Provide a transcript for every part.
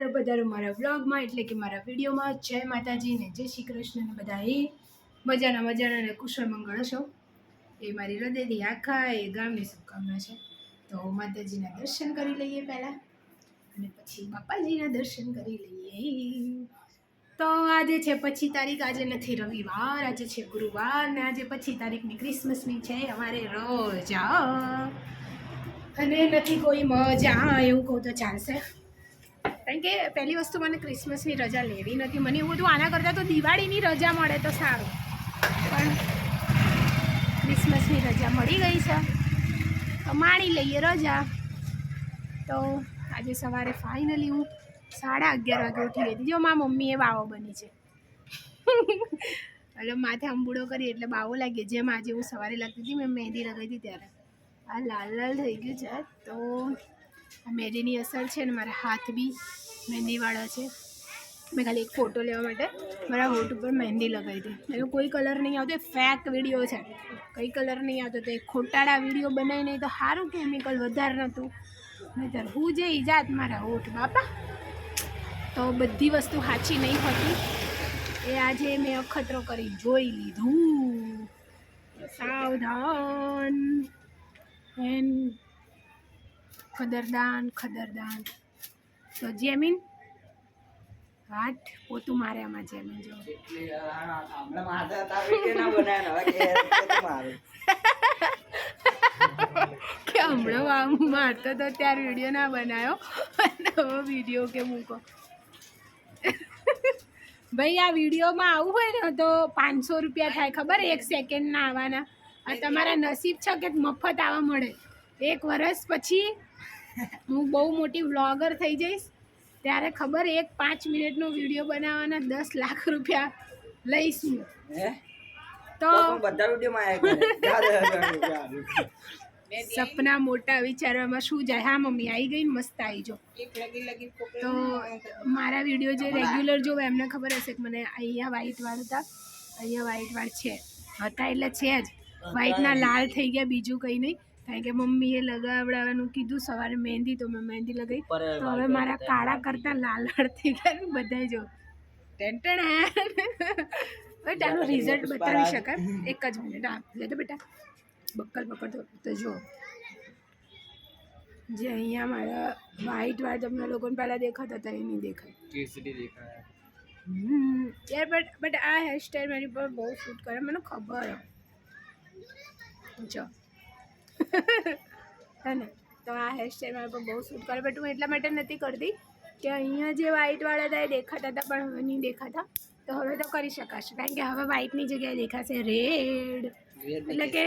બધા મારા વ્લોગમાં, એટલે કે મારા વિડીયોમાં, જય માતાજી ને જય શ્રી કૃષ્ણ ને બધા એ મજાના મજાના ને કુશળ મંગળ હશો. એ મારી હૃદયથી આખા એ ગામની શુભકામના છે. તો માતાજીના દર્શન કરી લઈએ પહેલાં અને પછી બાપાજીના દર્શન કરી લઈએ. તો આજે છે પચી તારીખ, આજે નથી રવિવાર, આજે છે ગુરુવાર ને આજે પચી તારીખની ક્રિસમસની છે અમારે રોજા. અને નથી કોઈ મજા, એવું કહું તો ચાલશે. કારણ કે પહેલી વસ્તુ મને ક્રિસમસની રજા લેવી નથી. મને એવું હતું આના કરતાં તો દિવાળીની રજા મળે તો સારું. પણ ક્રિસમસની રજા મળી ગઈ છે. તો માણી લઈએ રજા. તો આજે સવારે ફાઇનલી હું સાડા અગિયાર વાગે ઉઠી ગઈ હતી. જો મારા મમ્મીએ બાવો બની છે. એટલે માથે અંબુડો કરી એટલે બાવો લાગી જેમ આજે હું સવારે લાગતી હતી, મેં મહેંદી લગાવી હતી ત્યારે. આ લાલ લાલ થઈ ગયું છે. તો આ મહેંદીની અસર છે ને મારા હાથ બી મહેંદીવાળા છે. મેં ખાલી એક ફોટો લેવા માટે મારા હોઠ ઉપર મહેંદી લગાવી હતી. એનો કોઈ કલર નહીં આવતો, એ ફેક વીડિયો છે. કઈ કલર નહીં આવતો, તો એ ખોટાડા વીડિયો બનાવી નહીં, તો સારું કેમિકલ વધારે નહોતું. નહીતર હું જે ઈજાત મારા હોઠ, બાપા. તો બધી વસ્તુ સાચી નહીં હોતી. એ આજે મેં અખતરો કરી જોઈ લીધું. સાવધાન. એન ખદરદાન ખદરદાન. તો જેમીન? હાથ પોતું મારે આમાં જેમીન જો કે હમણાં આમ મારતો તો ત્યારે વીડિયો ના બનાવ્યો. નવો વીડિયો કે મૂકો. ભાઈ આ વિડીયોમાં આવું હોય ને તો પાંચસો રૂપિયા થાય ખબર? એક સેકન્ડના આવવાના. આ તમારા નસીબ છે કે મફત આવવા મળે. એક વર્ષ પછી હું બહુ મોટી વ્લોગર થઈ જઈશ ત્યારે ખબર એક પાંચ મિનિટનો વીડિયો બનાવવાના દસ લાખ રૂપિયા લઈશ. હું? તો સપના મોટા વિચારવામાં શું જાય? હા મમ્મી આવી ગઈ મસ્ત આવી જો તો મારા વીડિયો જે રેગ્યુલર જોવે એમને ખબર હશે કે મને અહીંયા વ્હાઈટ વાળ હતા. અહીંયા વ્હાઈટ વાળ છે. હતા એટલે છે જ. વ્હાઈટના લાલ થઈ ગયા બીજું કંઈ નહીં. કારણ કે મમ્મીએ લગાવડાવવાનું કીધું સવારે મહેંદી તો મેં મહેંદી લગાવી. તો હવે મારા કાળા કરતાં લાલ થઈ ગયા બધાય જો. ટેન્ટણ હવે તારું રિઝલ્ટ બતાવી શકાય. એક જ મિનિટ હા. લે તો બેટા. બક્કલ પકડતો. તો જો. જે અહીંયા મારા વ્હાઈટ વાળ તમને લોકોને પહેલાં દેખાતા હતા એ નહીં દેખાય. હમ. યાર બટ બટ આ હેરસ્ટાઈલ મારી પર બહુ શૂટ કરે મને ખબર જો. હે ને? તો આ હેરસ્ટાઈલ મારી પર બહુ શૂટ કરે બટ હું એટલા માટે નથી કરતી કે અહીંયા જે વ્હાઈટવાળા હતા એ દેખાતા હતા પણ હવે નહીં દેખાતા. તો હવે તો કરી શકાશે કારણ કે હવે વ્હાઇટની જગ્યાએ દેખાશે રેડ એટલે કે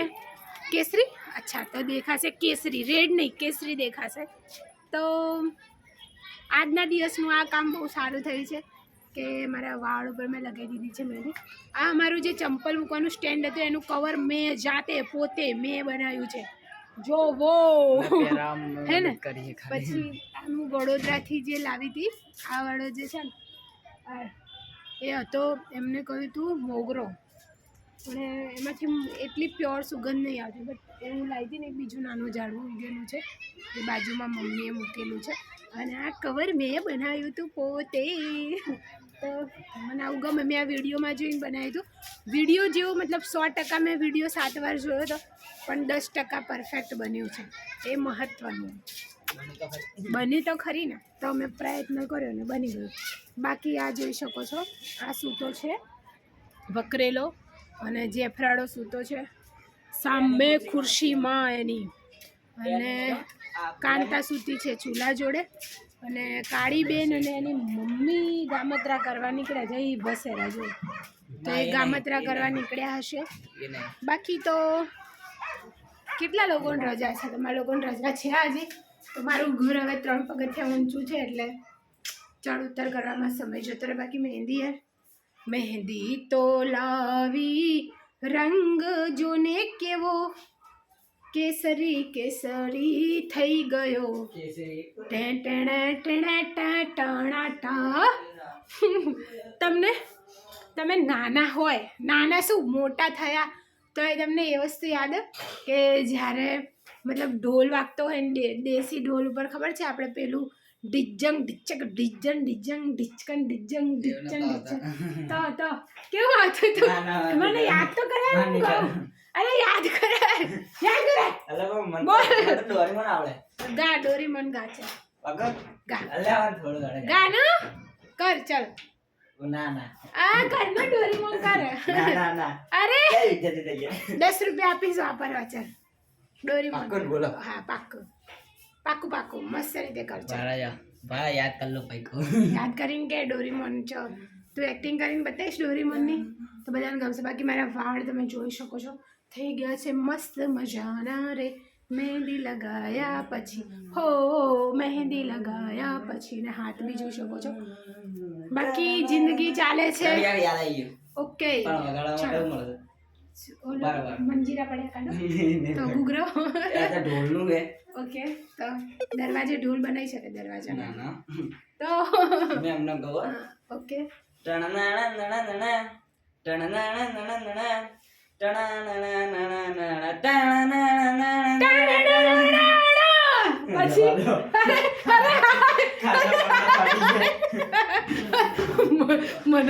કેસરી. અચ્છા તો દેખાશે કેસરી રેડ નહીં કેસરી દેખાશે. તો આજના દિવસનું આ કામ બહુ સારું થયું છે કે મારા વાળ ઉપર મેં લગાવી દીધી છે મેં આ અમારું જે ચંપલ મૂકવાનું સ્ટેન્ડ હતું એનું કવર મેં જાતે પોતે મેં બનાવ્યું છે. જો વો હે ને પછી હું વડોદરાથી જે લાવી હતી આ વાળો જે છે ને એ હતો એમને કહ્યું હતું મોગરો. અને એમાંથી એટલી પ્યોર સુગંધ નહીં આવતી બટ એ હું લાવી હતી ને એક બીજું નાનું ઝાડવું ઉગેલું છે એ બાજુમાં મમ્મીએ મૂકેલું છે. અને આ કવર મેં બનાવ્યું હતું પોતે. તો મને આવું ગમે. મેં આ વિડીયોમાં જોઈને બનાવ્યું હતું. વીડિયો જેવો મતલબ સો ટકા મેં વીડિયો સાત વાર જોયો હતો, પણ દસ ટકા પરફેક્ટ બન્યું છે. એ મહત્ત્વનું બની તો ખરી ને. તો મેં પ્રયત્ન કર્યો ને બની ગયું. બાકી આ જોઈ શકો છો, આ સૂતો છે. વકરેલો અને જેફરાળો સૂતો છે, સામે ખુરશીમાં એની. અને કાંતા સૂતી છે ચૂલા જોડે. અને કાળી બેન અને એની મમ્મી ગામત્રા કરવા નીકળ્યા છે. એ બસેરા જો તો એ ગામત્રા કરવા નીકળ્યા હશે. બાકી તો કેટલા લોકોને રજા છે? તમારા લોકોને રજા છે આજે? તો મારું ઘર હવે ત્રણ પગથિયા ઊંચું છે એટલે ચડ ઉતર કરવામાં સમય જતો રહે બાકી મહેંદી યાર? મહેંદી તો લાવી રંગ જોને કેવો? કેસરી કેસરી થઈ ગયો. ટેણ ટેણ ટેણ ટણા. ટા તમને તમે નાના હોય નાના શું મોટા થયા તો એ તમને એ વસ્તુ યાદ કે જ્યારે મતલબ ઢોલ વાગતો હોય ને દેશી ઢોલ ઉપર ખબર છે? આપણે પેલું ડિજંગ ડિચક ડિજન ડિજંગ ડિચકન ડિજંગ ડિચન ડિચન તો તો કેવું હતું તું. મને યાદ તો કહું. અરે યાદ કરાય. યાદ કરાય અલે બહુ મન બોલ. મને તો આવડે. ગા ડોરીમોન ગા છે. વગર? ગા. અલે આવા થોડું ઘડે ગા ના કર ચલ. ના ના. આ કર ડોરીમોન કર. ના ના ના. અરે! એ ઇજ્જત થઈ ગઈ? દસ રૂપિયા આપીશ વાપરવા ચાલ. ડોરીમોન બોલો. હા પાક્કું. પાક્કું પાક્કું. મસ્ત રીતે કર ભાડા યાદ કર લો ભાઈ યાદ કરીને કે ડોરીમોન છો તું એક્ટિંગ કરીને બતાવીશ ડોરીમોનની તો બધાને ગમશે. બાકી મારા વાળ તમે જોઈ શકો છો. થઈ ગયા છે મસ્ત મજાના રે. મહેંદી લગાયા પછી. હો મહેંદી લગાયા પછી. ને હાથ બી જોઈ શકો છો. બાકી જિંદગી ચાલે છે. ઓકે. તો ઘૂઘરો ઓકે તો દરવાજે ઢોલ બનાવી શકે દરવાજા તો ઓકે. ટણ નણ નણ નણ ટણ. નણ મને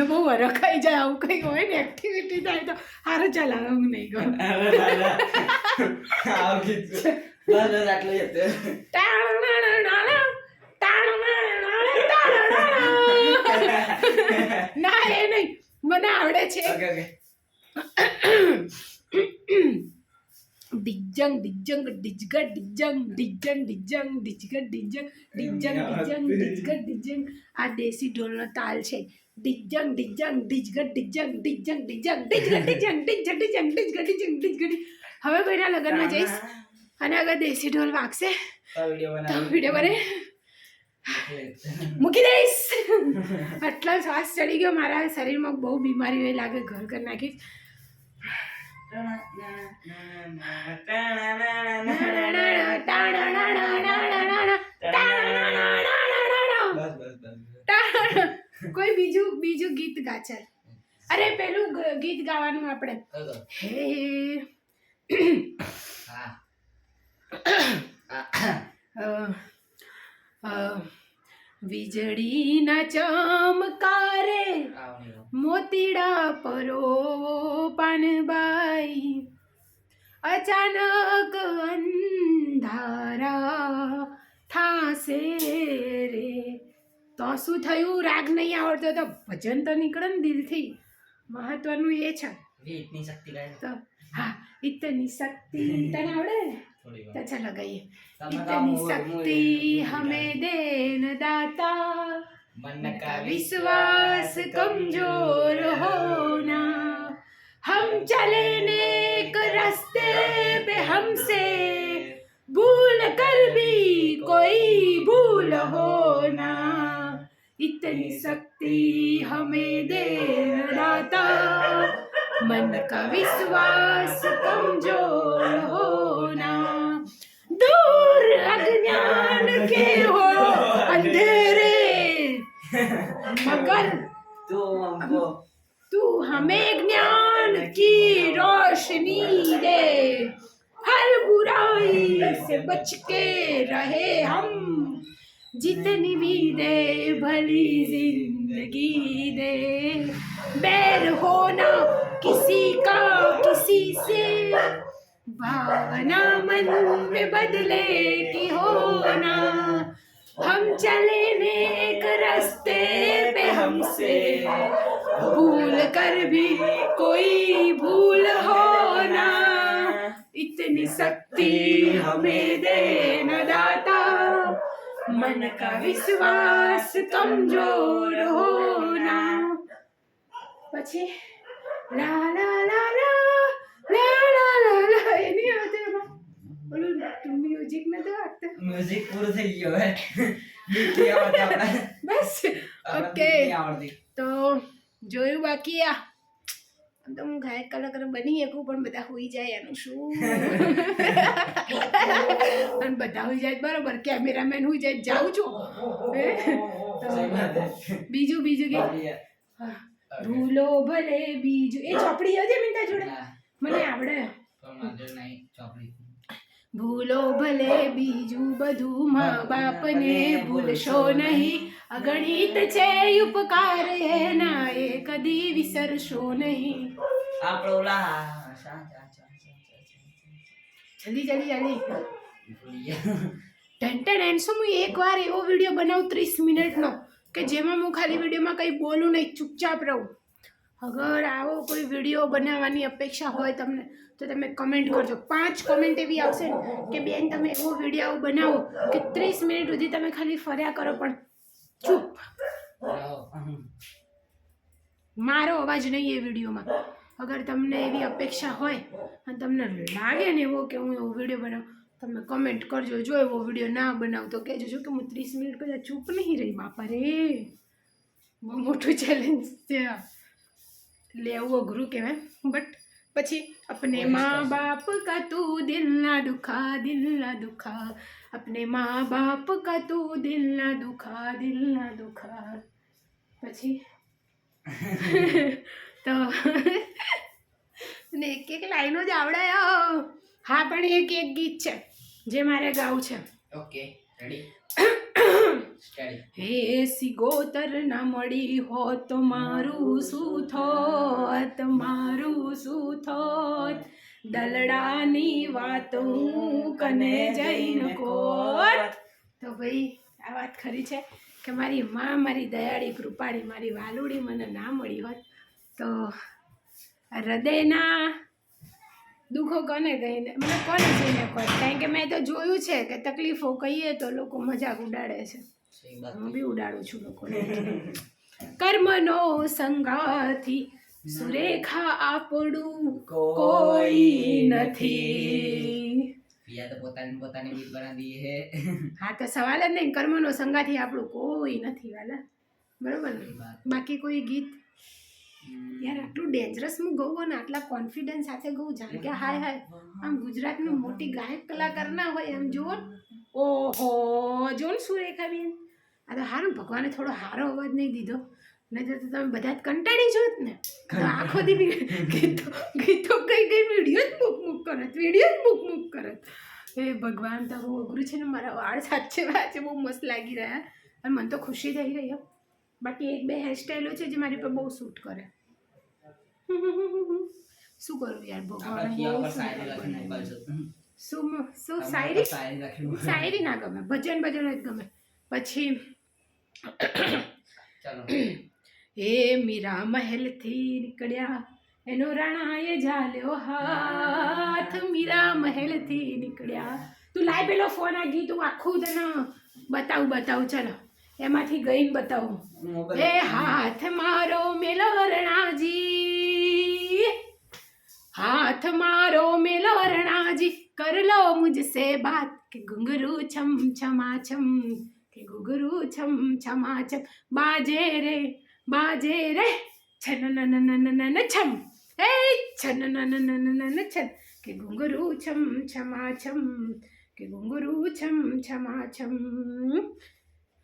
બહુ વરખાઈ જાય, આવું કંઈ હોય ને એક્ટિવિટી થાય તો સારું ચાલ હવે હું નહીં કરું અરે દાદા. આવું કીધું. બસ બસ આટલું જ હતું. ના એ નહીં મને આવડે છે ઓકે ઓકે ડિજંગ ડિજંગ ડિજગ ડિજંગ ડિજંગ ડિજંગ ડિજગ ડિજંગ ડિજંગ ડિજંગ ડિજગ આ દેશી ઢોલનો તાલ છે ડિજંગ ડિજંગ ડિજગ ડિજંગ ડિજંગ ડિજંગ ડિજગ ડિજંગ ડિજગ ડિજંગ ડિજગ ડિજંગ ડિજગ. હવે કોઈના લગ્નમાં જઈશ અને અગર દેશી ઢોલ વાગશે તો વીડિયો બને મૂકી દઈશ આટલો શ્વાસ ચડી ગયો મારા શરીરમાં બહુ બીમારી હોય લાગે ઘર ઘર નાખીશ કોઈ બીજું બીજું ગીત ગા ચાલ અરે પેલું ગીત ગાવાનું આપણે. હે. હા. વીજળીના ચમકારે મોતીડા પરો પાનબાઈ અચાનક અંધારા થાશે રે. તો શું થયું? રાગ નહીં આવડતો તો ભજન તો નીકળે ને દિલથી. મહત્વનું એ છે. વીટની શક્તિ તો હા ઇતની શક્તિ તને આવડે ને? तो अच्छा चलो गाइए इतनी शक्ति हमें देन दाता। मन का विश्वास कमज़ोर होना। हम चले नेक रास्ते पे हमसे। भूल कर भी कोई भूल होना। इतनी शक्ति हमें दे दाता। मन का विश्वास कमज़ोर हो मगर तो तू हमें ज्ञान की रोशनी दे। हर बुराई से बच के रहे हम। जितनी भी दे, भली ज़िंदगी दे। बैर होना किसी का किसी से। भावना मन में बदले की होना हम चले भूल कर भी कोई भूल होना इतनी शक्ति हमें देना दाता मन का विश्वास कमजोर होना પછી લા લા લા લા લા લા લા લા એની આવતી એમાં ઓલું મ્યુઝિક નતું વાગતું મ્યુઝિક પૂરું થઈ ગયું હે બીટી આવડતી આપણે બસ આપણે ઓકે તો જોયું બાકી આ. આમ તો હું ગાયક કલાકાર બની શકું પણ બધા હોઈ જાય એનું શું? અને બધા હોઈ જાય બરોબર કેમેરામેન હોઈ જાય જાઉં છું. બીજું બીજું કે? ભૂલો ભલે બીજું. એ ચોપડી હશે મિંતા જોડે. મને આવડે. ભૂલો ભલે બીજું બધું મા બાપને ભૂલશો નહીં. અગણિત છે ઉપકાર એના એ કદી વિસરશો નહીં આપણો ઓલા શા- શા- શા- શા- શા- શા- જલ્દી જલ્દી જલ્દી ગયા. ટેન્ટેન એન્ડસો હું એકવાર એવો વીડિયો બનાવું ત્રીસ મિનિટનો કે જેમાં હું ખાલી વિડીયોમાં કંઈ બોલું નહીં ચૂપચાપ રહું અગર આવો કોઈ વીડિયો બનાવવાની અપેક્ષા હોય તમને તો તમે કમેન્ટ કરજો. પાંચ કમેન્ટ એવી આવશે ને કે બેન તમે એવો વીડિયો બનાવો કે ત્રીસ મિનિટ સુધી તમે ખાલી ફર્યા કરો પણ ચૂપ. મારો અવાજ નહીં એ વિડીયોમાં. અગર તમને એવી અપેક્ષા હોય, અને તમને લાગે ને એવો કે હું એવો વીડિયો બનાવું, તમે કમેન્ટ કરજો. જો એવો વીડિયો ના બનાવ તો કહેજો, જો કે હું ત્રીસ મિનિટ કદાચ ચૂપ નહીં રહી. બાપા રે બહુ મોટું ચેલેન્જ છે. એટલે એવું અઘરું કહેવાય. બટ પછી अपने મા બાપ का तू दिल ना दुखा दिल ना दुखा अपने माँ बाप का तू दिल ना दुखा दिल ना दुखा પછી તો ને એક એક લાઈનો જ આવડાયો. હા પણ એક એક ગીત છે જે મારે ગાવું છે. Okay ready? હે સિગોતર ના મળી હોત, મારું શું થોત મારું શું થોત દલડાની વાત હું કને જઈને કોત? તો ભાઈ, આ વાત ખરી છે કે મારી માં મારી દયાળી, કૃપાળી, મારી વાલુડી મને ના મળી હોત, તો હૃદયના દુઃખો કોને કહીને મને કોને જઈને કહે કારણ કે મેં તો જોયું છે કે તકલીફો કહીએ તો લોકો મજાક ઉડાડે છે. હું બી ઉડાડું છું લોકોને. કર્મનો સંગાથી સુરેખા આપણું કોઈ નથી. પિયા તો પોતાની પોતાની ગીત બનાવી હે. હા તો સવાલ જ નહીં કર્મનો સંગાથી આપણું કોઈ નથી વાલા. બરોબર ને? બાકી કોઈ ગીત? યાર આટલું ડેન્જરસ હું ગઉં અને આટલા કોન્ફિડન્સ સાથે ગઉં જાણે કે હાય હાય આમ ગુજરાતનું મોટી ગાયક કલાકાર ના હોય એમ જુઓ. ઓહો જો ને સુરેખાબેન. આ તો હારું ભગવાને થોડો સારો અવાજ નહીં દીધો. નહીં તો તમે બધા જ કંટાળી છો જ ને. તો આખો દી ગીતો ગીતો કઈ કઈ વીડિયો જ મૂક મૂક કરત વીડિયો જ મૂક મૂક કરત એ ભગવાન તો બહુ અઘરું છે ને મારા વાળ સાચે વાચે બહુ મસ્ત લાગી રહ્યા. અને મને તો ખુશી થઈ રહી હો. બાકી એક બે હેરસ્ટાઈલો છે જે મારી પર બહુ સૂટ કરે. શું કરું યાર ભગવાન. શું શું શાયરી શાયરી ના ગમે ભજન ભજન જ ગમે. પછી હે મીરા મહેલથી નીકળ્યા. એનો રણાએ ઝાલ્યો હાથ. મીરા મહેલથી નીકળ્યા. તું લાય પેલો ફોન આ ગીત હું આખું તને બતાવું બતાવું. ચલો એમાંથી ગઈને બતાવું. એ હાથ મારો મેલો રણાજી હાથ મારો મેલો રણાજી કર લો મુજસે બાત કે ઘુંઘરૂ છમ છમા છમ કે ઘુઘરું છમ છમા છમ બાજે રે બાજે રે, છન નન નન નન છમ. એ છન નન નન નન છન. કે ઘુંઘરું છમ છમા છમ કે ઘુંઘરું છમ છમા છમ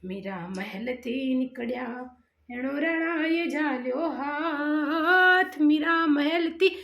મીરા મહેલથી નીકળ્યા, એણો રણાય ઝાલ્યો હાથ. મીરા મહેલથી